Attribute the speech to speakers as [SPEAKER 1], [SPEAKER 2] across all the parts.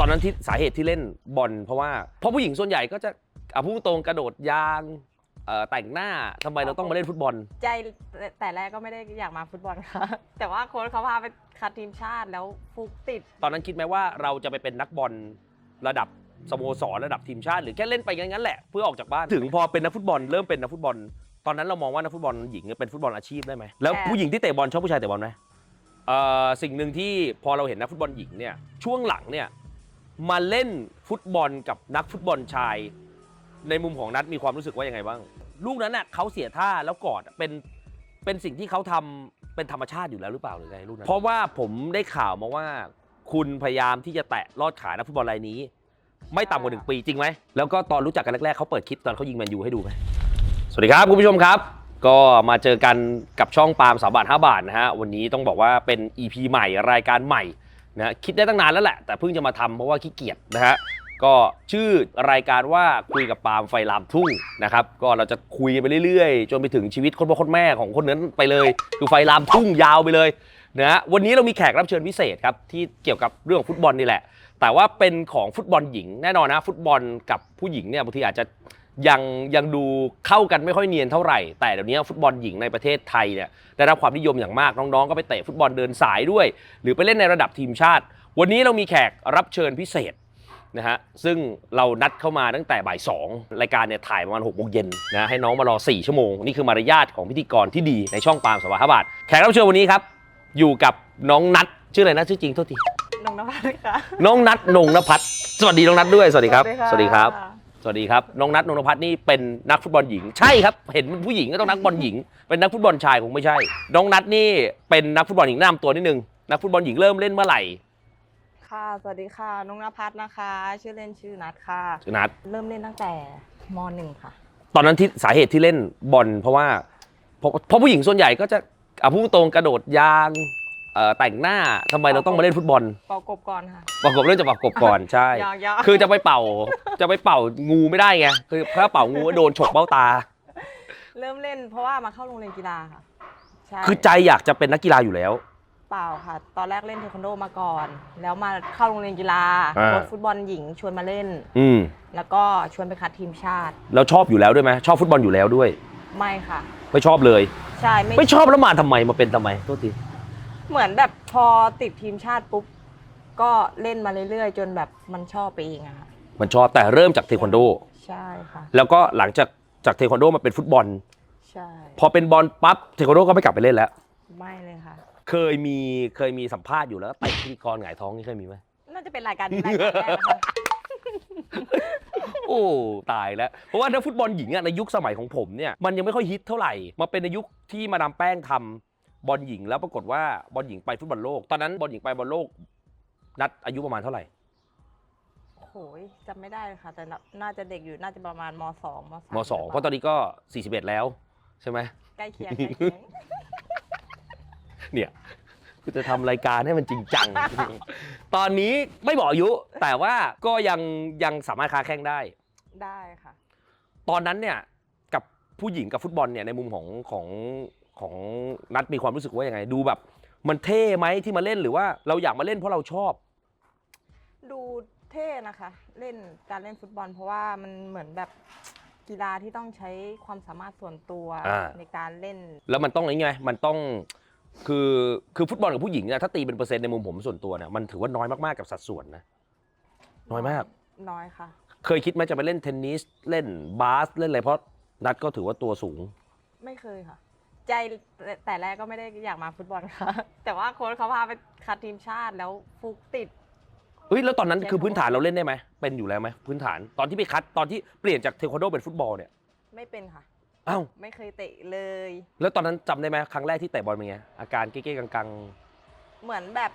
[SPEAKER 1] ตอนนั้นที่สาเหตุที่เล่นบอลเพราะว่าเพราะผู้หญิงส่วนใหญ่ก็จะอะพูดตรงกระโดดยางเอ่อแต่งหน้าทำไมเราต้องมาเล่นฟุตบอล
[SPEAKER 2] ใจแต่แรกก็ไม่ได้อยากมาฟุตบอลค่ะ แต่ว่าโค้ชเขาพาไปคัดทีมชาติแล้วฟุกติด
[SPEAKER 1] ตอนนั้นคิดไหมว่าเราจะไปเป็นนักบอลระดับสโมสรระดับทีมชาติ หรือแค่เล่นไปงั้นๆแหละเพื่อออกจากบ้านถึงพอเป็นนักฟุตบอลเริ่มเป็นนักฟุตบอล ตอนนั้นเรามองว่านักฟุตบอลหญิงเนี่ยเป็นฟุตบอลอาชีพได้ไหมแล้ว
[SPEAKER 2] แต่
[SPEAKER 1] ผู้หญิงที่เตะบอลชอบผู้ชายเตะบอลไหมเอ่อสิ่งหนึ่งที่พอเราเห็นนักฟุตบอลหญิงเนี่ยช่วงหลังเนี่ย มาเล่นฟุตบอลกับนักฟุตบอลชาย ในมุมของนัดมีความรู้สึกว่ายังไงบ้าง ลูกนั้นน่ะเขาเสียท่าแล้วกอดเป็นเป็นสิ่งที่เขาทำเป็นธรรมชาติอยู่แล้วหรือเปล่าหรือไงลูกนั้นเพราะว่าผมได้ข่าวมาว่า คุณพยายามที่จะแตะลอดขานักฟุตบอลรายนี้ ไม่ต่ำกว่าหนึ่งปีจริงไหมแล้วก็ตอนรู้จักกันแรกๆเขาเปิดคลิปตอนเขายิงแมนยูให้ดูไหมสวัสดีครับคุณผู้ชมครับ ก็มาเจอกันกับช่องปาล์มสามบาท5บาทนะฮะวันนี้ต้องบอกว่าเป็น EP ใหม่รายการใหม่ นะคิดได้ตั้งนานแล้วแหละ แต่เพิ่งจะมาทำเพราะว่าขี้เกียจนะฮะก็ชื่อรายการว่าคุยกับปาล์มไฟลามทุ่งนะครับก็เราจะคุยไปเรื่อยๆ จนไปถึงชีวิตคนพ่อคนแม่ของคนนั้นไปเลย คือไฟลามทุ่งยาวไปเลยนะฮะวันนี้เรามีแขกรับเชิญพิเศษครับที่เกี่ยวกับเรื่องฟุตบอลนี่แหละ แต่ว่าเป็นของฟุตบอลหญิงแน่นอนนะ ฟุตบอลกับผู้หญิงเนี่ยบางทีอาจจะ ยังยังดูเข้ากันไม่ค่อยเนียนเท่าไหร่ แต่เดี๋ยวนี้ฟุตบอลหญิงในประเทศไทยเนี่ยได้รับความนิยมอย่างมากน้องๆ ก็ไปเตะฟุตบอลเดินสายด้วย หรือไปเล่นในระดับทีมชาติ วันนี้เรามีแขกรับเชิญพิเศษนะฮะซึ่งเรานัดเข้ามาตั้งแต่บ่ายสองรายการเนี่ยถ่ายประมาณ6กโมงเย็นนะให้น้องมารอ 4 ชั่วโมง นี่คือมารยาทของพิธีกรที่ดีในช่องปาล์มสวัสดิ์บาทแขกรับเชิญวันนี้ครับ อยู่กับน้องนัทชื่ออะไรนะชื่อจริงโทษที
[SPEAKER 2] นงนภัสค่ะ
[SPEAKER 1] น้องนัทนงนภัทรสวัสดีน้องนัทด้วยสวัสดีครับะสวัสดีครับ สวัสดีครับ น้องนัทนงนภัทรนี่เป็นนักฟุตบอลหญิง ใช่ครับ เห็นเป็นผู้หญิงก็ต้องนักฟุตบอลหญิง เป็นนักฟุตบอลชายคงไม่ใช่ น้องนัทนี่เป็นนักฟุตบอลหญิงแนะนำตัวนิดนึง นักฟุตบอลหญิงเริ่มเล่นเมื่อไหร่
[SPEAKER 2] ค่ะ สวัสดีค่ะนงนภัสนะคะ ชื่อเล่นชื่อนัทค่ะ
[SPEAKER 1] ชื่อนัท
[SPEAKER 2] เริ่มเล่นตั้งแต่มหนึ่งค่ะ
[SPEAKER 1] ตอนนั้นที่สาเหตุที่เล่นบอลเพราะว่าเพราะเพราะผู้หญิงส่วนใหญ่ก็จะอะพูดตรงกระโดดยาง เอ่อแต่งหน้าทำไมเราต้องมาเล่นฟุตบอล
[SPEAKER 2] เป่ากบก่อนค่ะ
[SPEAKER 1] ประกบเรื่องจะประกบก่อนใช่
[SPEAKER 2] ยางยาง
[SPEAKER 1] คือจะไปเป่าจะไปเป่างูไม่ได้ไงคือถ้าเป่างูโดนฉกเบ้าตา
[SPEAKER 2] เริ่มเล่นเพราะว่ามาเข้าโรงเรียนกีฬาค่ะ ใช่
[SPEAKER 1] คือใจอยากจะเป็นนักกีฬาอยู่แล้ว
[SPEAKER 2] เปล่าค่ะ ตอนแรกเล่นเทควันโดมาก่อน แล้วมาเข้าโรงเรียนกีฬา
[SPEAKER 1] อ่า
[SPEAKER 2] โค้ชฟุตบอลหญิงชวนมาเล่น
[SPEAKER 1] อืม
[SPEAKER 2] แล้วก็ชวนไปคัดทีมชาติ
[SPEAKER 1] แล้วชอบอยู่แล้วด้วยไหมชอบฟุตบอลอยู่แล้วด้วย
[SPEAKER 2] ไม่ค่ะ
[SPEAKER 1] ไม่ชอบเลย
[SPEAKER 2] ใช่ไม่
[SPEAKER 1] ไม่ชอบแล้วมาทำไมมาเป็นทำไมโทษที
[SPEAKER 2] เหมือนแบบพอติดทีมชาติปุ๊บ ก็เล่นมาเรื่อยๆ จนแบบมันชอบไปเองอะค่ะ
[SPEAKER 1] มันชอบแต่เริ่มจากเทควันโด
[SPEAKER 2] ใช่ค่ะ
[SPEAKER 1] แล้วก็หลังจากจากเทควันโดมาเป็นฟุตบอล
[SPEAKER 2] ใช่
[SPEAKER 1] พอเป็นบอลปั๊บเทควันโดก็ไม่กลับไปเล่นแล้ว
[SPEAKER 2] ไม่เลยค่ะ
[SPEAKER 1] เคยมีเคยมีสัมภาษณ์อยู่แล้วก็เตะพิธีกรหงายท้องนี่เคยมีไหม
[SPEAKER 2] น่าจะเป็นรายการนี้รายการแรกนะคะ
[SPEAKER 1] โอ้ ตายแล้ว เพราะว่าถ้าฟุตบอลหญิงอะในยุคสมัยของผมเนี่ยมันยังไม่ค่อยฮิตเท่าไหร่ มาเป็นในยุคที่มาดามแป้งทำ บอลหญิงแล้วปรากฏว่าบอลหญิงไปฟุตบอลโลก ตอนนั้นบอลหญิงไปบอลโลก นัดอายุประมาณเท่าไหร่
[SPEAKER 2] โอ้โหจำไม่ได้เลยค่ะ แต่น่าจะเด็กอยู่น่าจะประมาณมสองมสาม
[SPEAKER 1] มสองเพราะตอนนี้ก็ 41 แล้ว ใช่ไหม
[SPEAKER 2] ใกล้เคียงใกล้เคียง
[SPEAKER 1] เนี่ยคือจะทำรายการให้มันจริงจัง ตอนนี้ไม่บอกอายุ แต่ว่าก็ยังยังสามารถค้าแข้งได้
[SPEAKER 2] ได้ค่ะ
[SPEAKER 1] ตอนนั้นเนี่ยกับผู้หญิงกับฟุตบอลเนี่ยในมุมของของ ของนัดมีความรู้สึกว่ายังไง ดูแบบ มันเท่ไหมที่มาเล่นหรือว่าเราอยากมาเล่นเพราะเราชอบ
[SPEAKER 2] ดูเท่นะคะ เล่นการเล่นฟุตบอล เพราะว่ามันเหมือนแบบกีฬาที่ต้องใช้ความสามารถส่วนตัว
[SPEAKER 1] อ่า
[SPEAKER 2] ในการเล่น
[SPEAKER 1] แล้วมันต้องอะไรไงมันต้องคือคือฟุตบอลกับผู้หญิงเนี่ยถ้าตีเป็นเปอร์เซ็นต์ในมุมผมส่วนตัวเนี่ยมันถือว่าน้อยมากๆกับสัดส่วนนะ น้อยมาก
[SPEAKER 2] น้อยค่ะ
[SPEAKER 1] เคยคิดไหมจะไปเล่นเทนนิสเล่นบาสเล่นอะไรเพราะนัดก็ถือว่าตัวสูง
[SPEAKER 2] ไม่เคยค่ะ ใจแต่แรกก็ไม่ได้อยากมาฟุตบอลค่ะ แต่ว่าโค้ชเขาพาไปคัดทีมชาติแล้วฟุกติด
[SPEAKER 1] เฮ้ยแล้วตอนนั้น
[SPEAKER 2] ใช่
[SPEAKER 1] คือ
[SPEAKER 2] ค่ะ
[SPEAKER 1] พื้นฐานเราเล่นได้ไหมเป็นอยู่แล้วไหมพื้นฐานตอนที่ไปคัดตอนที่เปลี่ยนจากเทควันโดเป็นฟุตบอลเนี่ย
[SPEAKER 2] ไม่เป็นค่ะ
[SPEAKER 1] อ้าว
[SPEAKER 2] ไม่เคยเตะเลย
[SPEAKER 1] แล้วตอนนั้นจำได้ไหมครั้งแรกที่เตะบอลเป็นไงอาการเก๊ๆกัง
[SPEAKER 2] เหมือนแบบ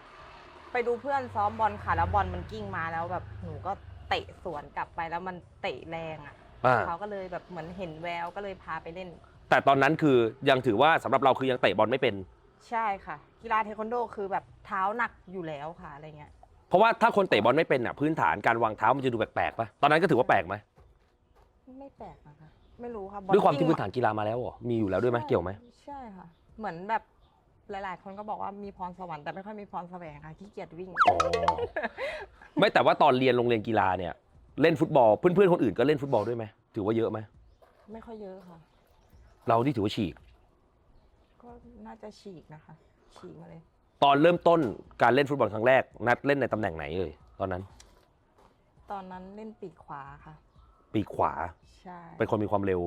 [SPEAKER 2] ไปดูเพื่อนซ้อมบอลค่ะแล้วบอลมันกิ้งมาแล้วแบบหนูก็เตะสวนกลับไปแล้วมันเตะแรงอะ
[SPEAKER 1] ๆอ่า
[SPEAKER 2] เขาก็เลยแบบเหมือนเห็นแววก็เลยพาไปเล่น
[SPEAKER 1] แต่ตอนนั้นคือยังถือว่าสำหรับเราคือยังเตะบอลไม่เป็น
[SPEAKER 2] ใช่ค่ะ กีฬาเทควันโดคือแบบเท้าหนักอยู่แล้วค่ะอะไรเงี้ย
[SPEAKER 1] เพราะว่าถ้าคนเตะบอลไม่เป็นอะพื้นฐานการวางเท้ามันจะดูแปลกๆป่ะตอนนั้นก็ถือว่าแปลกไหม
[SPEAKER 2] ไม่แปลกนะคะ ไม่รู้ค่ะบอล
[SPEAKER 1] ด้วยความที่
[SPEAKER 2] กิ้ง
[SPEAKER 1] พื้นฐานกีฬามาแล้วเหรอมีอยู่แล้วด้วยไหม
[SPEAKER 2] ใช่
[SPEAKER 1] เกี่ยวไหม
[SPEAKER 2] ใช่ค่ะ เหมือนแบบหลาย ๆ คนก็บอกว่ามีพรสวรรค์แต่ไม่ค่อยมีพรแสวงค่ะขี้เกียจวิ่ง
[SPEAKER 1] อ๋อไม่แต่ว่าตอนเรียนโรงเรียนกีฬาเนี่ย เล่นฟุตบอลเพื่อนๆคนอื่นก็เล่นฟุตบอลด้วยไหมถือว่าเยอะไหม
[SPEAKER 2] ไม่ค่อยเยอะค่ะ
[SPEAKER 1] เราที่ถือว่าฉีก
[SPEAKER 2] ก็น่าจะฉีกนะคะ ฉีกมาเลย
[SPEAKER 1] ตอนเริ่มต้นการเล่นฟุตบอลครั้งแรก นัดเล่นในตำแหน่งไหนเลยตอนนั้น
[SPEAKER 2] ตอนนั้นเล่นปีกขวาค่ะ
[SPEAKER 1] ปีกขวา
[SPEAKER 2] ใช่
[SPEAKER 1] เป็นคนมีความเร็ว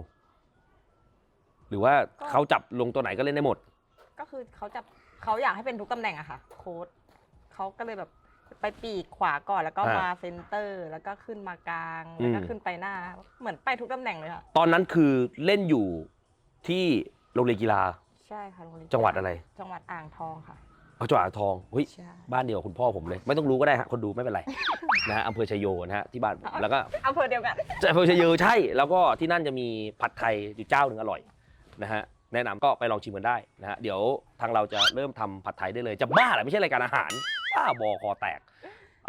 [SPEAKER 1] หรือว่า
[SPEAKER 2] ก็
[SPEAKER 1] เขาจับลงตัวไหนก็เล่นได้หมด
[SPEAKER 2] ก็คือเขาจะเขาอยากให้เป็นทุกตำแหน่งอะค่ะ โค้ดเขาก็เลยแบบไปปีกขวาก่อนแล้วก็
[SPEAKER 1] อ่าม
[SPEAKER 2] มาเซนเตอร์ แล้วก็ขึ้นมากลาง แล้วก็
[SPEAKER 1] อืม
[SPEAKER 2] ขึ้นไปหน้า เหมือนไปทุกตำแหน่งเลยค่ะ
[SPEAKER 1] ตอนนั้นคือเล่นอยู่ ที่โรงเรียนกีฬา
[SPEAKER 2] ใช่ค่ะโรงเรียน
[SPEAKER 1] จังหวัดอะไร
[SPEAKER 2] จังหวัดอ่างทองค่ะ
[SPEAKER 1] เอาจังหวัดอ่างทองเฮ้ย
[SPEAKER 2] ใช่
[SPEAKER 1] บ้านเดียวกับคุณพ่อผมเลย ไม่ต้องรู้ก็ได้ฮะคนดูไม่เป็นไรนะฮะอำเภอชยโยนะฮะที่บ้านผมแล้วก็
[SPEAKER 2] อำเภอเดียวกัน
[SPEAKER 1] อำเภอชยโยใช่ แล้วก็ที่นั่นจะมีผัดไทยอยู่เจ้าหนึ่งอร่อยนะฮะแนะนำก็ไปลองชิมกันได้นะฮะเดี๋ยวทางเราจะเริ่มทำผัดไทยได้เลย จะบ้าเหรอไม่ใช่รายการอาหารบ้าบอคอแตก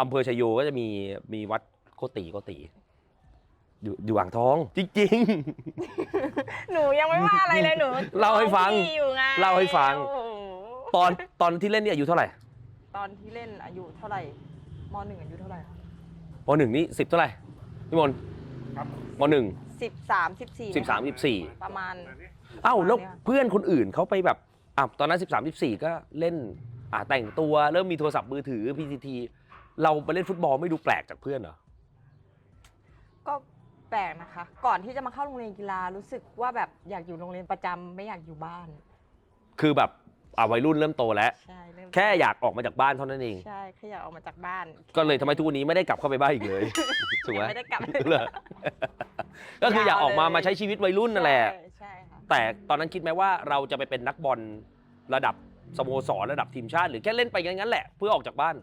[SPEAKER 1] อำเภอชยโยก็จะมีมีวัดโกติโกติ อยู่อยู่อ่างทอง จริง
[SPEAKER 2] หนูยังไม่ว่าอะไรเลยหนู
[SPEAKER 1] เล่าให้ฟัง
[SPEAKER 2] พี่อยู่ไง
[SPEAKER 1] เล่าให้ฟัง
[SPEAKER 2] โอ้โห
[SPEAKER 1] ๆ ตอนตอนที่เล่นเนี่ยอายุเท่าไหร่
[SPEAKER 2] ตอนที่เล่นอายุเท่าไหร่มหนึ่งอายุเท่าไหร่คะ
[SPEAKER 1] มหนึ่งนี่สิบเท่าไหร่พี่มน
[SPEAKER 3] ครับ
[SPEAKER 1] มหนึ่ง
[SPEAKER 2] สิบสามสิบสี่
[SPEAKER 1] สิบสามสิบสี่
[SPEAKER 2] ประมาณ
[SPEAKER 1] เอ้าแล้ว
[SPEAKER 2] ประมาณเนี้ย
[SPEAKER 1] เพื่อนคนอื่นเขาไปแบบอะตอนนั้น13 14ก็เล่นอะแต่งตัวเริ่มมีโทรศัพท์มือถือ PCT เราไปเล่นฟุตบอลไม่ดูแปลกจากเพื่อนเหรอ
[SPEAKER 2] ก็แปลกนะคะ ก่อนที่จะมาเข้าโรงเรียนกีฬารู้สึกว่าแบบอยากอยู่โรงเรียนประจำไม่อยากอยู่บ้าน
[SPEAKER 1] คือแบบอะวัยรุ่นเริ่มโตแล้ว
[SPEAKER 2] ใช่เริ่ม
[SPEAKER 1] แค่อยากออกมาจากบ้านเท่านั้นเอง
[SPEAKER 2] ใช่แค่อยากออกมาจากบ้าน
[SPEAKER 1] ก็เลยทำไมทุกวันนี้ไม่ได้กลับเข้าไปบ้านอีกเลยถูกไหม
[SPEAKER 2] ไม่ได้กลับ
[SPEAKER 1] เหรอก็คืออยากออกมามาใช้ชีวิตวัยรุ่นนั่นแหละ
[SPEAKER 2] ใช่ใช่ค่ะ
[SPEAKER 1] แต่ตอนนั้นคิดไหมว่าเราจะไปเป็นนักบอลระดับสโมสรระดับทีมชาติ หรือแค่เล่นไปงั้นๆแหละเพื่อออกจากบ้าน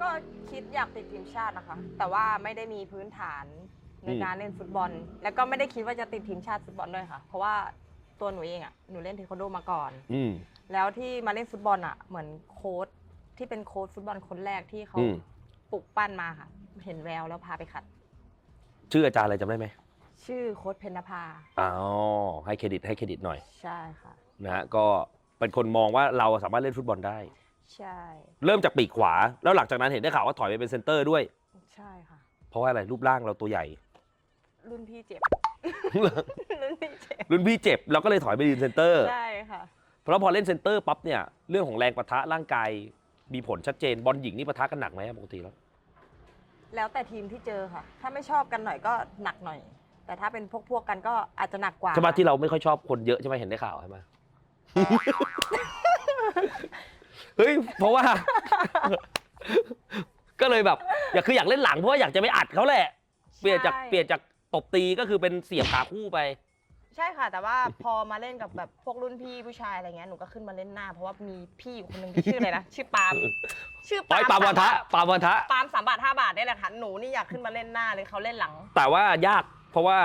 [SPEAKER 2] ก็คิดอยากติดทีมชาตินะคะ แต่ว่าไม่ได้มีพื้นฐาน ใน
[SPEAKER 1] อืม
[SPEAKER 2] การเล่นฟุตบอล แล้วก็ไม่ได้คิดว่าจะติดทีมชาติฟุตบอลด้วยค่ะ เพราะว่าตัวหนูเองอะหนูเล่นเทควันโดมาก่อน
[SPEAKER 1] อืม
[SPEAKER 2] แล้วที่มาเล่นฟุตบอลอะ เหมือนโค้ชที่เป็นโค้ชฟุตบอลคนแรกที่เขา
[SPEAKER 1] อืม
[SPEAKER 2] ปลุกปั้นมาค่ะ เห็นแววแล้วพาไปขัด
[SPEAKER 1] ชื่ออาจารย์อะไรจำได้ไหม
[SPEAKER 2] ชื่อโค้ชเพญนภา
[SPEAKER 1] อ๋อให้เครดิตให้เครดิตหน่อย
[SPEAKER 2] ใช่ค่ะ
[SPEAKER 1] นะฮะก็เป็นคนมองว่าเราสามารถเล่นฟุตบอลได้
[SPEAKER 2] ใช่
[SPEAKER 1] เริ่มจากปีกขวา แล้วหลังจากนั้นเห็นได้ข่าวว่าถอยไปเป็นเซนเตอร์ด้วย
[SPEAKER 2] ใช่ค่ะ
[SPEAKER 1] เพราะว่าอะไรรูปร่างเราตัวใหญ่
[SPEAKER 2] รุ่นพี่เจ็บ รุ่นพี่เจ็บ
[SPEAKER 1] รุ่นพี่เจ็บเราก็เลยถอยไปยืนเซนเตอร์
[SPEAKER 2] ใช่ค่ะ
[SPEAKER 1] เพราะพอเล่นเซนเตอร์ปั๊บเนี่ยเรื่องของแรงปะทะร่างกายมีผลชัดเจนบอลหญิงนี่ปะทะกันหนักไหมปกติแล้ว
[SPEAKER 2] แล้วแต่ทีมที่เจอค่ะ ถ้าไม่ชอบกันหน่อยก็หนักหน่อย แต่ถ้าเป็นพวกพวกๆกันก็อาจจะหนักกว่า
[SPEAKER 1] ใช่ไหมที่เราไม่ค่อยชอบคนเยอะใช่ไหมเห็นได้ข่าวใช่ไหมเฮ้ยเพราะว่า ก็เลยแบบ อยากคืออยากเล่นหลังเพราะว่าอยากจะไปอัดเขาแหละ เปลี่ยนจาก
[SPEAKER 2] ใช่
[SPEAKER 1] เปลี่ยนจาก ตบตีก็คือเป็นเสียบขาคู่ไป
[SPEAKER 2] ใช่ค่ะ แต่ว่าพอมาเล่นกับแบบพวกรุ่นพี่ผู้ชายอะไรเงี้ยหนูก็ขึ้นมาเล่นหน้า เพราะว่ามีพี่อยู่คนหนึ่งที่ชื่ออะไรนะ ชื่อปาล์มชื่อ
[SPEAKER 1] ปล่อยปามวันทะปามวันทะ
[SPEAKER 2] ปาล์มสามบาทห้าบาทได้แหละค่ะหนูนี่อยากขึ้นมาเล่นหน้าเลยเขาเล่นหลัง
[SPEAKER 1] แต่ว่ายากเพราะว่า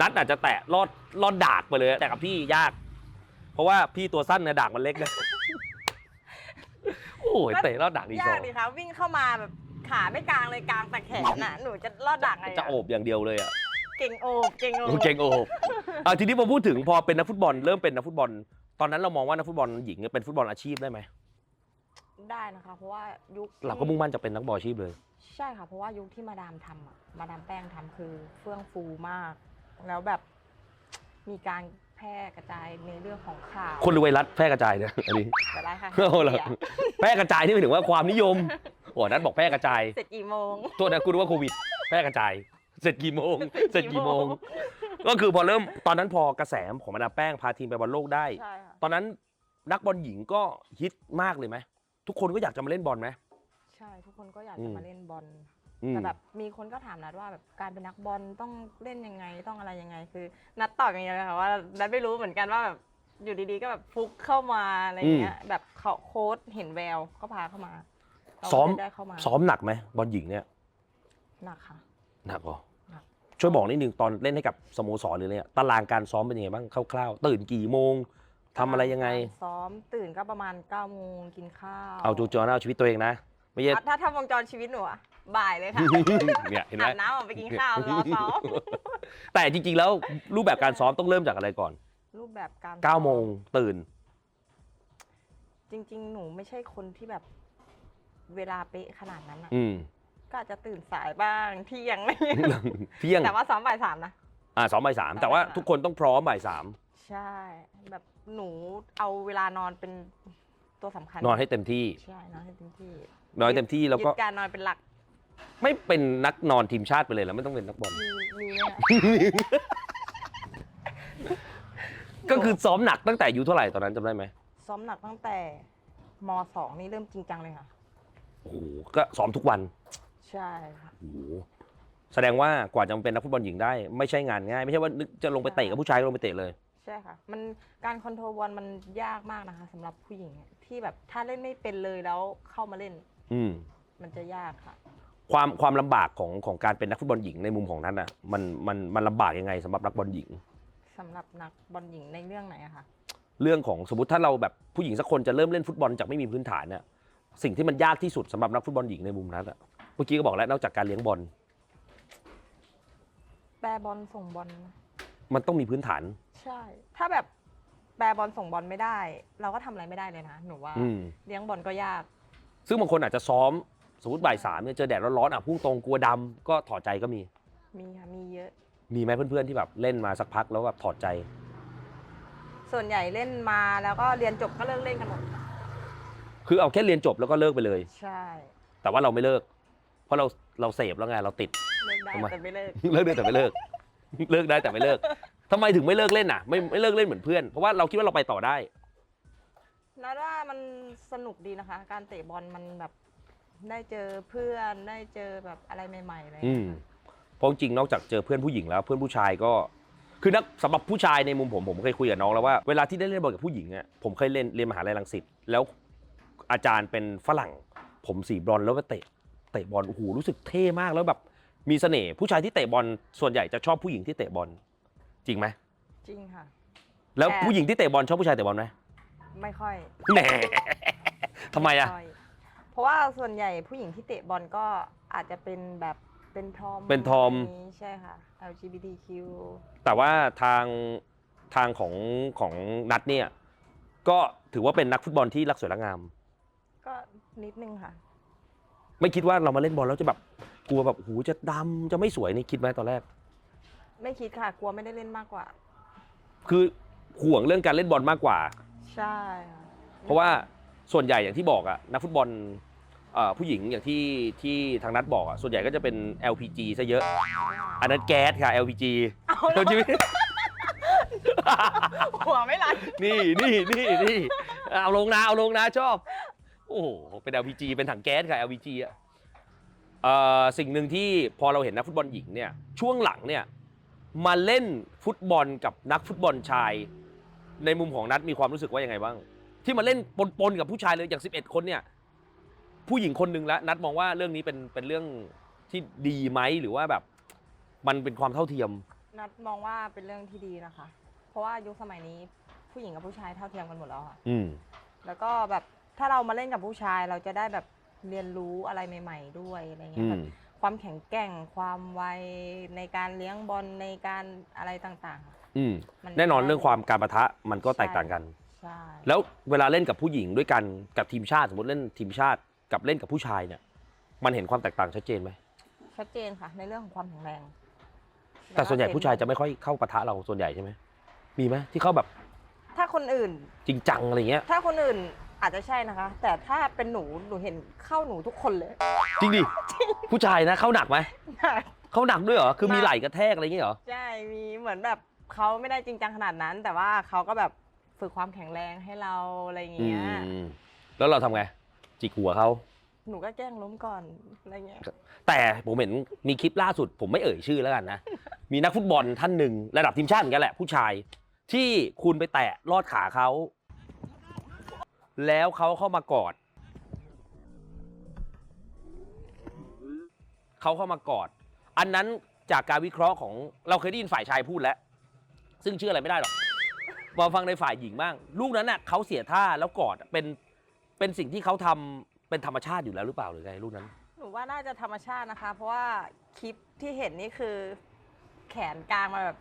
[SPEAKER 1] นัดอาจจะแตะลอดลอดดากไปเลย แต่กับพี่ยาก เพราะว่าพี่ตัวสั้นเนี่ยดากมันเล็กนะ โอ้ยเตะลอดดากดีส
[SPEAKER 2] ยา
[SPEAKER 1] อกง
[SPEAKER 2] ดีค่ะวิ่งเข้ามาแบบ ขาไม่กลางเลยกลางแต่แขนน่ะหนูจะรอดดักไง
[SPEAKER 1] จะโอบอย่างเดียวเลยอะ
[SPEAKER 2] เก่งโอบเก่งโอบ
[SPEAKER 1] เก่งโอบอะทีนี้พอพูดถึงพอเป็นนักฟุตบอลเริ่มเป็นนักฟุตบอล ตอนนั้นเรามองว่านักฟุตบอลหญิงเนี่ยเป็นฟุตบอลอาชีพได้ไหม
[SPEAKER 2] ได้นะคะ เพราะว่ายุคที่
[SPEAKER 1] เราก็มุ่งมั่นจะเป็นนักบอลอาชีพเลย
[SPEAKER 2] ใช่ค่ะเพราะว่ายุคที่มาดามทำอะมาดามแป้งทำคือเฟื่องฟูมาก แล้วแบบมีการแพ ร่กระจายในเรื่องของข่าว
[SPEAKER 1] คนหรือไวรัสแพร่กระจายเนี่ยอันนี้
[SPEAKER 2] แต่ได้ค่ะ
[SPEAKER 1] เอาเหรอ
[SPEAKER 2] เสีย
[SPEAKER 1] แพร่กระจายนี่หมายถึงว่าความนิยมโอ้นัดบอกแพร่กระจาย
[SPEAKER 2] เสร็จกี่โมง
[SPEAKER 1] โทษนะกูรู้ว่าโควิด แพร่กระจาย เสร็จกี่โมง เสร็จกี่โมง
[SPEAKER 2] กี่โม
[SPEAKER 1] ก็คือพอเริ่มตอนนั้นพอกระแสของมาดามแป้งพาทีมไปบอลโลกได้
[SPEAKER 2] ใช่ค่ะ
[SPEAKER 1] ตอนนั้นนักบอลหญิงก็ฮิตมากเลยไหมทุกคนก็อยากจะมาเล่นบอลไหม
[SPEAKER 2] ใช่ ทุกคนก็อยาก
[SPEAKER 1] อื
[SPEAKER 2] จะ
[SPEAKER 1] ม
[SPEAKER 2] มาเล่นบอล
[SPEAKER 1] อืม
[SPEAKER 2] แต่แบบมีคนก็ถามนัดว่าแบบการเป็นนักบอลต้องเล่นยังไงต้องอะไรยังไง คือนัดตอบอย่างเงี้ยเลยค่ะว่านัดไม่รู้เหมือนกันว่าแบบอยู่ดีๆก็แบบฟุกเข้ามาอะไรอย่างเงี้ยแบบเขาโค้ดเห็นแววก็พาเข้ามาเรา
[SPEAKER 1] ซ้อม
[SPEAKER 2] ก็เลยได้เข้ามา
[SPEAKER 1] ซ้อมหนักไหมบอลหญิงเนี่ย
[SPEAKER 2] หนักค่ะ
[SPEAKER 1] หนักเหรอ
[SPEAKER 2] หนัก
[SPEAKER 1] ช่วยบอกนิดนึงตอนเล่นให้กับสโมสรหรืออะไรเนี่ยตารางการซ้อมเป็นยังไงบ้างคร่าวๆตื่นกี่โมงทำอะไรยังไง
[SPEAKER 2] การซ้อมตื่นก็ประมาณ9ก้าโมงกินข้าว
[SPEAKER 1] เอาจูจอเอาชีวิตตัวเองนะ ไม่ใช่
[SPEAKER 2] อะถ้าทำวงจรชีวิตหนูอะ บ่ายเลยค่ะ
[SPEAKER 1] เนี่ยเห็นไหม
[SPEAKER 2] อาบน้ำออกไปกินข้าวรอซ้อม
[SPEAKER 1] แต่จริงๆแล้วรูปแบบการซ้อมต้องเริ่มจากอะไรก่อน
[SPEAKER 2] รูปแบบการ
[SPEAKER 1] 9โมงตื่น
[SPEAKER 2] จริง ๆ หนูไม่ใช่คนที่แบบเวลาเป๊ะขนาดนั้นอะ
[SPEAKER 1] อืม
[SPEAKER 2] ก็อาจจะตื่นสายบ้างเที่ยงอะไร
[SPEAKER 1] เที่ยง
[SPEAKER 2] แต่ว่าซ้อมบ่ายสามนะ
[SPEAKER 1] อ่าสองบ่ายสามแต่ว่า
[SPEAKER 2] บ่ายสาม
[SPEAKER 1] ทุกคนต้องพร้อมบ่ายสาม
[SPEAKER 2] ใช่ แบบหนูเอาเวลานอนเป็นตัวสำคัญ
[SPEAKER 1] นอนให้เต็มที่
[SPEAKER 2] ใช่นอนให้เต็มที่
[SPEAKER 1] นอนให้เต็มที่แล้วก็
[SPEAKER 2] ยึดการนอนเป็นหลัก
[SPEAKER 1] ไม่เป็นนักนอนทีมชาติไปเลยแล้วไม่ต้องเป็นนักบอล
[SPEAKER 2] มีมีเนี่ย
[SPEAKER 1] ก็คือซ้อมหนักตั้งแต่อายุเท่าไหร่ตอนนั้นจำได้ไหม
[SPEAKER 2] ซ้อมหนักตั้งแต่มสองนี่เริ่มจริงจังเลยค่ะ
[SPEAKER 1] โอ้โหก็ซ้อมทุกวัน
[SPEAKER 2] ใช่ค่ะ
[SPEAKER 1] โอ้โหแสดงว่ากว่าจะมาเป็นนักฟุตบอลหญิงได้ ไม่ใช่งานง่าย ไม่ใช่ว่านึกจะลงไปเตะกับผู้ชายก็ลงไปเตะเลย
[SPEAKER 2] ใช่ค่ะ มันการคอนโทรลบอลมันยากมากนะคะสำหรับผู้หญิงอะที่แบบถ้าเล่นไม่เป็นเลยแล้วเข้ามาเล่น
[SPEAKER 1] อืม
[SPEAKER 2] มันจะยากค่ะ
[SPEAKER 1] ความความลำบากของของการเป็นนักฟุตบอลหญิงในมุมของนั้นอะมันมันมันลำบากยังไงสำหรับนักบอลหญิง
[SPEAKER 2] สำหรับนักบอลหญิงในเรื่องไหนอะคะ
[SPEAKER 1] เรื่องของสมมติถ้าเราแบบผู้หญิงสักคนจะเริ่มเล่นฟุตบอลจากไม่มีพื้นฐานเนี่ยสิ่งที่มันยากที่สุดสำหรับนักฟุตบอลหญิงในมุมนั้นอะเมื่อกี้ก็บอกแล้วนอกจากการเลี้ยงบอล
[SPEAKER 2] แปรบอลส่งบอล
[SPEAKER 1] มันต้องมีพื้นฐาน
[SPEAKER 2] ใช่ ถ้าแบบแปรบอลส่งบอลไม่ได้ เราก็ทำอะไรไม่ได้เลยนะ หนูว่า
[SPEAKER 1] อืม
[SPEAKER 2] เลี้ยงบอลก็ยาก
[SPEAKER 1] ซึ่งบางคนอาจจะซ้อม สมมติบ่ายสามเนี่ยเจอแดดร้อนๆอะพุ่งตรงกลัวดำก็ถอดใจก็มี
[SPEAKER 2] มีค่ะมีเยอะ
[SPEAKER 1] มีไหมเพื่อนๆที่แบบเล่นมาสักพักแล้วแบบถอดใจ
[SPEAKER 2] ส่วนใหญ่เล่นมาแล้วก็เรียนจบก็เลิกเล่นกันหมด
[SPEAKER 1] คือเอาแค่เรียนจบแล้วก็เลิกไปเลย
[SPEAKER 2] ใช่
[SPEAKER 1] แต่ว่าเราไม่เลิก เพราะเราเราเสพแล้วไงเราติด
[SPEAKER 2] เลิกได้
[SPEAKER 1] ทำไม
[SPEAKER 2] แต่ไม่เลิก
[SPEAKER 1] เลิกได้แต่ไม่เลิก เลิกได้แต่ไม่เลิกทำไมถึงไม่เลิกเล่นอะไม่ไม่เลิกเล่นเหมือนเพื่อนเพราะว่าเราคิดว่าเราไปต่อได้
[SPEAKER 2] นัดว่ามันสนุกดีนะคะ การเตะบอลมันแบบ ได้เจอเพื่อนได้เจอแบบอะไรใหม่ๆอะไรอย่าง
[SPEAKER 1] อื
[SPEAKER 2] เลย
[SPEAKER 1] มเพราะจริงๆนอกจากเจอเพื่อนผู้หญิงแล้วเพื่อนผู้ชายก็ คือนักสำหรับผู้ชายในมุมผมผมเคยคุยกับน้องแล้วว่าเวลาที่ได้เล่นบอลกับผู้หญิงอะผมเคยเล่นเรียนมหาลัยรังสิตแล้วอาจารย์เป็นฝรั่ง ผมสีบรอนซ์แล้วก็เตะเตะบอลโอ้โหรู้สึกเท่มากแล้วแบบมีเสน่ห์ผู้ชายที่เตะบอลส่วนใหญ่จะชอบผู้หญิงที่เตะบอลจริงไหม
[SPEAKER 2] จริงค่ะ
[SPEAKER 1] แล้ว
[SPEAKER 2] แต่
[SPEAKER 1] ผู้หญิงที่เตะบอลชอบผู้ชายเตะบอลไหม
[SPEAKER 2] ไม่ค่อย
[SPEAKER 1] แหมทำไมอะ
[SPEAKER 2] ค่ย เพราะว่าส่วนใหญ่ผู้หญิงที่เตะบอลก็อาจจะเป็นแบบเป็นทอม
[SPEAKER 1] เป็นทอมะ
[SPEAKER 2] ไรย่างนี้ใช่ค่ะ LGBTQ
[SPEAKER 1] แต่ว่าทางทางของของนัดเนี่ยก็ถือว่าเป็นนักฟุตบอลที่รักสวยรักงาม
[SPEAKER 2] ก็นิดนึงค่ะ
[SPEAKER 1] ไม่คิดว่าเรามาเล่นบอลแล้วจะแบบกลัวแบบหูจะดำจะไม่สวยนี่คิดไหมตอนแรก
[SPEAKER 2] ไม่คิดค่ะ กลัวไม่ได้เล่นมากกว่า
[SPEAKER 1] คือห่วงเรื่องการเล่นบอลมากกว่า
[SPEAKER 2] ใช่ค่ะ
[SPEAKER 1] เพราะว่า ส่วนใหญ่อย่างที่บอกอะนักฟุตบอลเอ่อผู้หญิงอย่างที่ที่ทางนัดบอกอะส่วนใหญ่ก็จะเป็น LPG ซะเยอะ อันนั้นแก๊สค่ะ LPG
[SPEAKER 2] เอา
[SPEAKER 1] เราชีวิต
[SPEAKER 2] หัวไม่รัน
[SPEAKER 1] นี่นี่นี่นี่เอาลงนะเอาลงนะชอบ โอ้โหเป็น LPG เป็นถังแก๊สค่ะ LPG อะเอ่อสิ่งหนึ่งที่พอเราเห็นนักฟุตบอลหญิงเนี่ยช่วงหลังเนี่ยมาเล่นฟุตบอลกับนักฟุตบอลชาย ในมุมของนัดมีความรู้สึกว่ายังไงบ้าง ที่มาเล่นปนๆกับผู้ชายเลยอย่าง 11 คนเนี่ย ผู้หญิงคนหนึ่งแล้วนัดมองว่าเรื่องนี้เป็นเป็นเรื่องที่ดีไหมหรือว่าแบบ มันเป็นความเท่าเทียม
[SPEAKER 2] นัดมองว่าเป็นเรื่องที่ดีนะคะ เพราะว่ายุคสมัยนี้ผู้หญิงกับผู้ชายเท่าเทียมกันหมดแล้วค่ะ
[SPEAKER 1] อืม
[SPEAKER 2] แล้วก็แบบถ้าเรามาเล่นกับผู้ชายเราจะได้แบบเรียนรู้อะไรใหม่ ๆ ด้วยอะไรเงี้
[SPEAKER 1] อื
[SPEAKER 2] ยแบ
[SPEAKER 1] ม
[SPEAKER 2] บความแข็งแกร่งความไวในการเลี้ยงบอลในการอะไรต่างๆค่ะ
[SPEAKER 1] อืม
[SPEAKER 2] มัน
[SPEAKER 1] แน่นอนเรื่องความการประทะมันก็แตกต่างกัน
[SPEAKER 2] ใช่
[SPEAKER 1] แล้วเวลาเล่นกับผู้หญิงด้วยกันกับทีมชาติ สมมติเล่นทีมชาติกับเล่นกับผู้ชายเนี่ย มันเห็นความแตกต่างชัดเจนไหม
[SPEAKER 2] ชัดเจนค่ะ ในเรื่องของความแข็งแรง
[SPEAKER 1] แต่ส่วนใหญ่
[SPEAKER 2] แล้
[SPEAKER 1] ผู้ชายจะไม่ค่อยเข้าปะทะเราส่วนใหญ่ใช่ไหมมีไหมที่เข้าแบบ
[SPEAKER 2] ถ้าคนอื่น
[SPEAKER 1] จริงจังอะไรเงี้ย
[SPEAKER 2] ถ้าคนอื่นอาจจะใช่นะคะ แต่ถ้าเป็นหนูหนูเห็นเข้าหนูทุกคนเลย
[SPEAKER 1] จริงดิผู้ชายนะเข้าหนักไหมเข้าหนักด้วยเหรอคือมีไหล่กระแทกอะไรเงี้ยเหรอ
[SPEAKER 2] ใช่มีเหมือนแบบเขาไม่ได้จริงจังขนาดนั้น แต่ว่าเขาก็แบบ ฝึกความแข็งแรงให้เราอะไรอย่าง
[SPEAKER 1] อื
[SPEAKER 2] เงี้ย
[SPEAKER 1] มแล้วเราทำไง จิกหัวเขา
[SPEAKER 2] หนูก็แกล้งล้มก่อนอะไรเงี้ย
[SPEAKER 1] แต่ผมเห็นมีคลิปล่าสุด ผมไม่เอ่ยชื่อแล้วกันนะ มีนักฟุตบอลท่านหนึ่งระดับทีมชาติเหมือนกันแหละ ผู้ชาย ที่คุณไปแตะลอดขาเขา แล้วเขาเข้ามากอด เขาเข้ามากอด อันนั้นจากการวิเคราะห์ของเราเคยได้ยินฝ่ายชายพูดแล้ว ซึ่งเชื่ออะไรไม่ได้หรอก มาฟังในฝ่ายหญิงบ้าง ลูกนั้นน่ะเขาเสียท่าแล้วกอดเป็นเป็นสิ่งที่เขาทำเป็นธรรมชาติอยู่แล้วหรือเปล่าหรือไงลูกนั้น
[SPEAKER 2] หนูว่าน่าจะธรรมชาตินะคะ เพราะว่าคลิปที่เห็นนี่คือ แขนกลางมาแบบ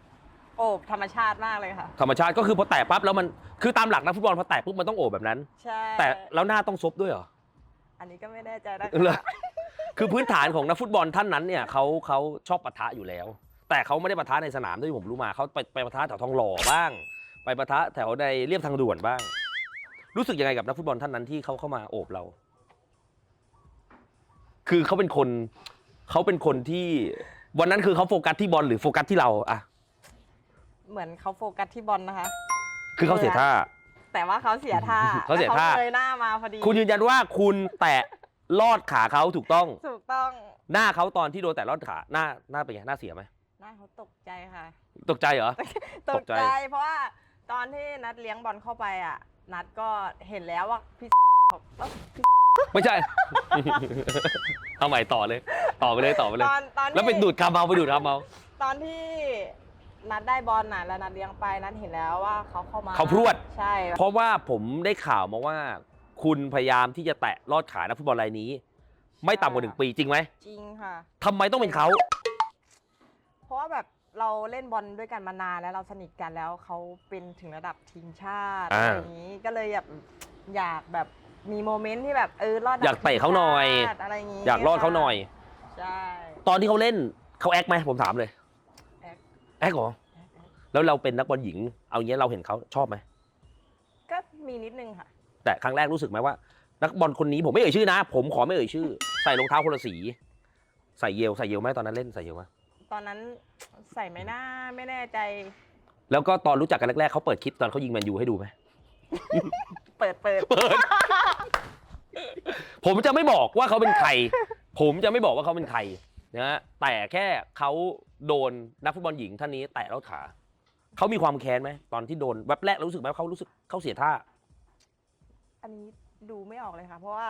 [SPEAKER 2] โอบธรรมชาติมากเลยค่ะ
[SPEAKER 1] ธรรมชาติก็คือพอแตะปั๊บแล้วมันคือตามหลักนักฟุตบอลพอแตะปุ๊บมันต้องโอบแบบนั้น
[SPEAKER 2] ใช่
[SPEAKER 1] แต่แล้วหน้าต้องซบด้วยเหรอ
[SPEAKER 2] อันนี้ก็ไม่แน่ใจนะ
[SPEAKER 1] เหรอ
[SPEAKER 2] คะ
[SPEAKER 1] คือพื้นฐานของนักฟุตบอลท่านนั้นเนี่ยเขาเขาชอบปะทะอยู่แล้ว แต่เขาไม่ได้ปะทะในสนามที่ผมรู้มาเขาไปไปปะทะแถวทองหล่อบ้าง ไปปะทะแถวในเรียบทางด่วนบ้าง รู้สึกยังไงกับนักฟุตบอลท่านนั้นที่เขาเข้ามาโอบเรา คือเขาเป็นคนเขาเป็นคนที่วันนั้นคือเขาโฟกัสที่บอลหรือโฟกัสที่เราอะ
[SPEAKER 2] เหมือนเขาโฟกัสที่บอลนะคะ
[SPEAKER 1] คือเขาเสียท่า
[SPEAKER 2] แต่ว่าเขาเสียท่า
[SPEAKER 1] เขาเสียท่า
[SPEAKER 2] แล้วเลยหน้ามาพอดี
[SPEAKER 1] คุณยืนยันว่าคุณแตะลอดขาเขาถูกต้อง
[SPEAKER 2] ถูกต้อง
[SPEAKER 1] หน้าเขาตอนที่โดนแตะลอดขาหน้าหน้าเป็นไงหน้าเสียไหม
[SPEAKER 2] หน้าเขาตกใจค่ะ
[SPEAKER 1] ตกใจเหรอ
[SPEAKER 2] ต
[SPEAKER 1] ต
[SPEAKER 2] ก
[SPEAKER 1] กใจ
[SPEAKER 2] ใจ เพราะว่า ตอนที่นัดเลี้ยงบอลเข้าไปอะ นัดก็เห็นแล้วว่าพี่
[SPEAKER 1] ไม่ใช่ เอาใหม่ต่อเลย ต่อไปเลยต่อไปเลย
[SPEAKER 2] ตอนตอนที่
[SPEAKER 1] แล้วไปดูดคำเอาไปดูดคำเอา
[SPEAKER 2] ตอนที่นัดได้บอลน่ะแล้วนัดเลี้ยงไปนัดเห็นแล้วว่าเขาเข้ามา
[SPEAKER 1] เขาพรวด
[SPEAKER 2] ใช่
[SPEAKER 1] เพราะว่าผมได้ข่าวมาว่า คุณพยายามที่จะแตะลอดขานักฟุตบอลรายนี้ ไม่ต่ำกว่าหนึ่งปีจริงไหม
[SPEAKER 2] จริงค่ะ
[SPEAKER 1] ทำไมต้องเป็นเขา
[SPEAKER 2] เพราะว่าแบบ เราเล่นบอลด้วยกันมานานแล้วเราสนิทกันแล้วเขาเป็นถึงระดับทีมชาติ
[SPEAKER 1] อ่า
[SPEAKER 2] อะไรอย่างนี้ก็เลยแบบอยากแบบมีโมเมนต์ที่แบบเออรอด
[SPEAKER 1] อยากเตะเขาหน่อย
[SPEAKER 2] ทีมชาติอะไรอย่างนี้
[SPEAKER 1] อยากรอดเขาหน่อย
[SPEAKER 2] ใช่
[SPEAKER 1] ตอนที่เขาเล่นเขาแอคไหมผมถามเลย
[SPEAKER 2] แอค
[SPEAKER 1] แอคเหรอแล้วเราเป็นนักบอลหญิง เอางี้เราเห็นเขาชอบไหม
[SPEAKER 2] ก็มีนิดนึงค่ะ
[SPEAKER 1] แต่ครั้งแรกรู้สึกไหมว่า นักบอลคนนี้ผมไม่เอ่ยชื่อนะ ผมขอไม่เอ่ยชื่อ ใส่รองเท้าคนละสี ใส่เยลใส่เยลไหมตอนนั้นเล่นใส่เยลไหม
[SPEAKER 2] ตอนนั้นใส่ไม่น่าไม่แน่ใจ
[SPEAKER 1] แล้วก็ตอนรู้จักกันแรกๆเขาเปิดคลิปตอนเขายิงแมนยูให้ดูไหม
[SPEAKER 2] เปิดเปิด
[SPEAKER 1] เปิด ผมจะไม่บอกว่าเขาเป็นใคร ผมจะไม่บอกว่าเขาเป็นใครนะฮะแต่แค่เขาโดนนักฟุตบอลหญิงท่านนี้แตะแล้วขาเขามีความแค้นไหมตอนที่โดนแวบแรกเรารู้สึกไหมว่าเขารู้สึกเขาเสียท่า
[SPEAKER 2] อันนี้ดูไม่ออกเลยค่ะ เพราะว่า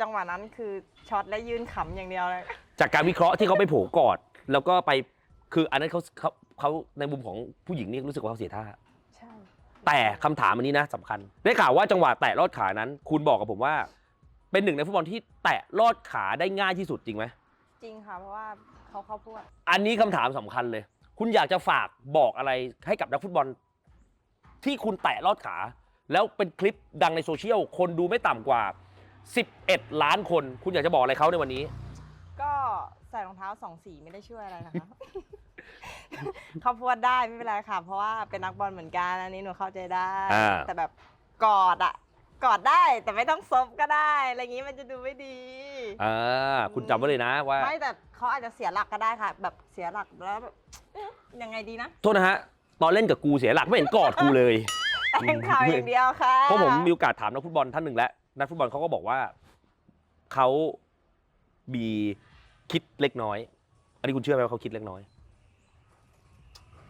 [SPEAKER 2] จังหวะนั้นคือช็อตและยืนขำอย่างเดียวเลย
[SPEAKER 1] จากการวิเคราะห์ที่เขาไปโผล่กอด แล้วก็ไปคืออันนั้นเขาเขาเขาในมุมของผู้หญิงนี่รู้สึกว่าเขาเสียท่า
[SPEAKER 2] ใช่
[SPEAKER 1] แต่คำถามอันนี้นะสำคัญ ได้ข่าวว่าจังหวะแตะลอดขานั้น คุณบอกกับผมว่า เป็นหนึ่งในฟุตบอลที่แตะลอดขาได้ง่ายที่สุดจริงไหม
[SPEAKER 2] จริงค่ะ เพราะว่าเขาเข้าพวด
[SPEAKER 1] อันนี้คำถามสำคัญเลย คุณอยากจะฝากบอกอะไรให้กับนักฟุตบอล ที่คุณแตะลอดขา แล้วเป็นคลิปดังในโซเชียล คนดูไม่ต่ำกว่า 11 ล้านคน คุณอยากจะบอกอะไรเขาในวันนี้
[SPEAKER 2] ก็ใส่รองเท้าสองสีไม่ได้ช่วยอะไรนะคะ เขาพวดได้ไม่เป็นไรค่ะ เพราะว่าเป็นนักบอลเหมือนกันอันนี้หนูเข้าใจได้
[SPEAKER 1] อ่า
[SPEAKER 2] แต่แบบกอดอะกอดได้แต่ไม่ต้องซบก็ได้อะไรอย่างนี้มันจะดูไม่ดี
[SPEAKER 1] อ่าคุณจำไว้เลยนะว่า
[SPEAKER 2] ไม่แต่เขาอาจจะเสียหลักก็ได้ค่ะ แบบเสียหลักแล้วแบบเอ๊ะยังไงดีนะ
[SPEAKER 1] โทษนะฮะ ตอนเล่นกับกูเสียหลักไม่เห็นกอดกูเลย
[SPEAKER 2] แต่งข่าวอย่างเดียวค่ะ
[SPEAKER 1] เพราะผมมีโอกาสถามนักฟุตบอลท่านหนึ่งแล้วนักฟุตบอลเขาก็บอกว่าเขามี คิดเล็กน้อย อันนี้คุณเชื่อไหมว่าเขาคิดเล็กน้อย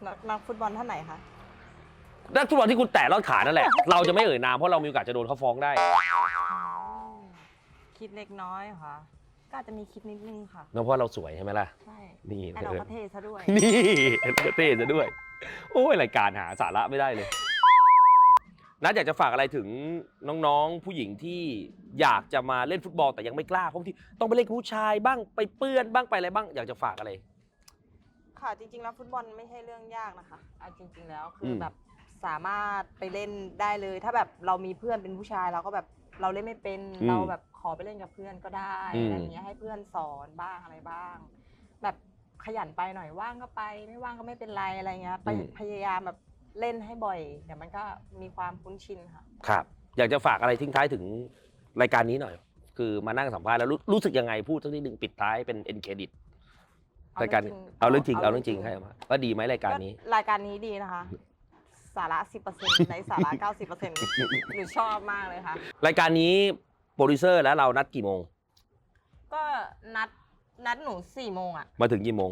[SPEAKER 2] นักนักฟุตบอลท่านไหนคะ
[SPEAKER 1] นักฟุตบอลที่คุณแตะลอดขานั่นแหละ เราจะไม่เอ่ยนามเพราะเรามีโอกาสจะโดนเขาฟ้องได้
[SPEAKER 2] คิดเล็กน้อยเหรอค่ะ ก็อาจจะมีคิดนิดนึงค่ะ
[SPEAKER 1] เนอะเพราะเราสวยใช่ไหมล่ะ
[SPEAKER 2] ใช่
[SPEAKER 1] นี่
[SPEAKER 2] ไอเราก็เทซะด้วย
[SPEAKER 1] นี่เต้ซะด้วย โอ้ยรายการหาสาระไม่ได้เลย นัดอยากจะฝากอะไรถึงน้องๆ ผู้หญิงที่อยากจะมาเล่นฟุตบอลแต่ยังไม่กล้าเพราะบางทีต้องไปเล่นกับผู้ชายบ้างไปเปื้อนบ้างไปอะไรบ้างอยากจะฝากอะไร
[SPEAKER 2] ค่ะจริงๆแล้วฟุตบอลไม่ใช่เรื่องยากนะคะเอาจริง ๆ แล้วคืออ
[SPEAKER 1] ม
[SPEAKER 2] แบบสามารถไปเล่นได้เลย ถ้าแบบเรามีเพื่อนเป็นผู้ชายเราก็แบบเราเล่นไม่เป็นเราแบบขอไปเล่นกับเพื่อนก็ได้อะไรอย่างเงี้ยให้เพื่อนสอนบ้างอะไรบ้าง แบบขยันไปหน่อยว่างก็ไป ไม่ว่างก็ไม่เป็นไรอะไรเงี้ยไปพยายามแบบ เล่นให้บ่อยเดี๋ยวมันก็มีความคุ้นชินค่ะ
[SPEAKER 1] ครับ อยากจะฝากอะไรทิ้งท้ายถึงรายการนี้หน่อย คือมานั่งสัมภาษณ์แล้วรู้รู้สึกยังไงพูดสักนิดหนึ่งปิดท้ายเป็นเอ็นเครดิต
[SPEAKER 2] เอา
[SPEAKER 1] รายการ
[SPEAKER 2] เรื่องจริง
[SPEAKER 1] เอาเรื่องจริง
[SPEAKER 2] เอา
[SPEAKER 1] เอา
[SPEAKER 2] เรื่
[SPEAKER 1] เรื่อ
[SPEAKER 2] องง
[SPEAKER 1] จริง
[SPEAKER 2] จริง
[SPEAKER 1] ให้มาว่าดีไหมรายการนี้
[SPEAKER 2] รายการนี้ดีนะคะ สาระ 10%ในสาระ 90%หนูชอบมากเลยค่ะ
[SPEAKER 1] รายการนี้โปรดิวเซอร์และเรานัดกี่โมง
[SPEAKER 2] ก็นัดนัดหนู4โมงอะ
[SPEAKER 1] มาถึงกี่โมง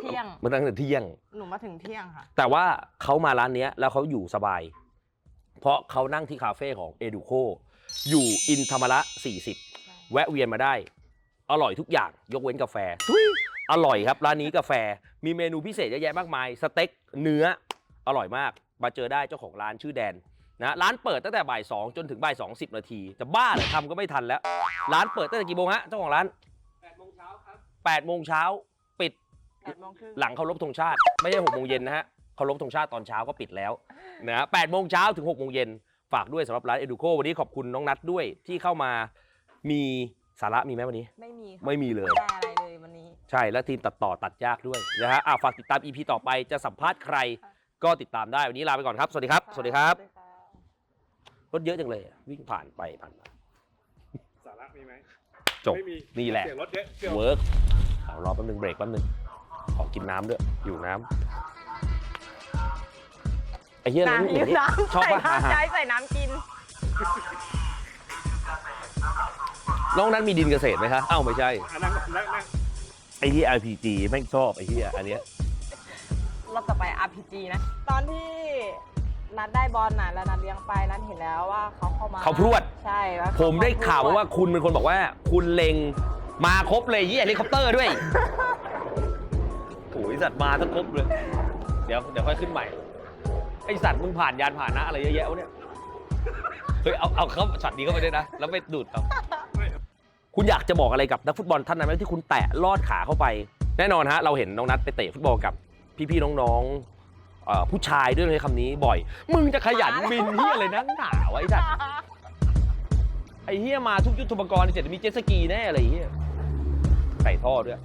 [SPEAKER 2] เที่ยง
[SPEAKER 1] มาตั้งแต่เที่ยง
[SPEAKER 2] หนูมาถึงเที่ยงค่ะ
[SPEAKER 1] แต่ว่าเขามาร้านเนี้ยแล้วเขาอยู่สบาย เพราะเขานั่งที่คาเฟ่ของเอดูโคอยู่อินธรรมระ 40 แวะเวียนมาได้ อร่อยทุกอย่างยกเว้นกาแฟทุยอร่อยครับ ร้านนี้กาแฟมีเมนูพิเศษเยอะแยะมากมาย สเต็กเนื้ออร่อยมาก มาเจอได้เจ้าของร้านชื่อแดนนะร้านเปิดตั้งแต่บ่ายสองจนถึงบ่ายสองสิบนาที จะบ้าเหรอทำก็ไม่ทันแล้ว ร้านเปิดตั้งแต่กี่โมงฮะเจ้าของร้าน8โมงเช้าครับ8โมงเช้า ปิด
[SPEAKER 2] 8โมงครึ่ง
[SPEAKER 1] หลังเคารพธงชาติ ไม่ใช่หกโมงเย็นนะฮะเคารพธงชาติตอนเช้าก็ปิดแล้วนะฮะแปดโมงเช้าถึงหกโมงเย็นฝากด้วยสำหรับร้านเอดูโควันนี้ขอบคุณน้องนัทด้วยที่เข้ามามีสาระมีไหมวันนี้
[SPEAKER 2] ไม่มีค่ะ
[SPEAKER 1] ไม่มีเลย
[SPEAKER 2] ไม่ได้อะไรเลยวันนี้
[SPEAKER 1] ใช่แล้วทีมตัดต่อตัดยากด้วยนะฮะอะฝากติดตาม EP ต่อไปจะสัมภาษณ์ใคร ก็ติดตามได้ วันนี้ลาไปก่อนครับ สวัสดีครับ สวัสดีครับ
[SPEAKER 2] สวัสดีค่ะ
[SPEAKER 1] รถเยอะจังเลยอะวิ่งผ่านไปผ่านมา
[SPEAKER 3] สาระมีไหม
[SPEAKER 1] จบ
[SPEAKER 3] ไม่มี
[SPEAKER 1] นี่แหละ
[SPEAKER 3] เสียงรถเยอะเชียว
[SPEAKER 1] เวิร์กเอารอแป๊บนึงเบรกแป๊บนึง ขอกินน้ำด้วยอยู่น้ำไอ้เหี้ย
[SPEAKER 2] น้ำ
[SPEAKER 1] อ
[SPEAKER 2] ยื
[SPEAKER 1] ย่าง
[SPEAKER 2] ม
[SPEAKER 1] นี้
[SPEAKER 2] น้ำ
[SPEAKER 1] ชอบ
[SPEAKER 2] ใส่
[SPEAKER 1] ปะ
[SPEAKER 2] น้ำใจใส่น้ำกิน
[SPEAKER 1] น้องนั้นมีดินเกษตรไหมคะเอ้าไม่ใช่
[SPEAKER 3] อะนั่งนั่งนั่ง
[SPEAKER 1] ไอ้ที่ RPG แม่งชอบไอ้ที่อันเนี้ย
[SPEAKER 2] รอบต่อไป RPG นะ ตอนที่นัดได้บอลน่ะแล้วนัดเลี้ยงไปนัดเห็นแล้วว่าเขาเข้ามา
[SPEAKER 1] เขาพรวด
[SPEAKER 2] ใช่แล้ว
[SPEAKER 1] ผมได้ข่าวมา
[SPEAKER 2] เข
[SPEAKER 1] ว่าคุณเป็นคนบอกว่า คุณเล็งมาครบเลยยี่เฮลิคอปเตอร์ด้วย โอ้ยสัตว์มาทั้งครบเลย เดี๋ยวเดี๋ยวค่อยขึ้นใหม่ ไอสัตว์มึงผ่านยานผ่านนะอะไรเยอะแยะวะเนี่ย เฮ้ยเอาเอาเขาช็อตนี้เข้าไปด้วยนะ แล้วไปดูดเขาคุณอยากจะบอกอะไรกับนักฟุตบอลท่านนั้นไหมที่คุณแตะลอดขาเข้าไป แน่นอนฮะ เราเห็นน้องนัทไปเตะฟุตบอลกับพี่ๆน้องๆเอ่อผู้ชายด้วยเลยคำนี้บ่อย มึงจะขยันบินเฮียอะไรนักหนาวะไอ้สัตว์ไอ้เฮียมาทุกยุทธุปกรณ์เสร็จมีเจ็ตสกีแน่อะไรเฮียใส่ท่อด้วย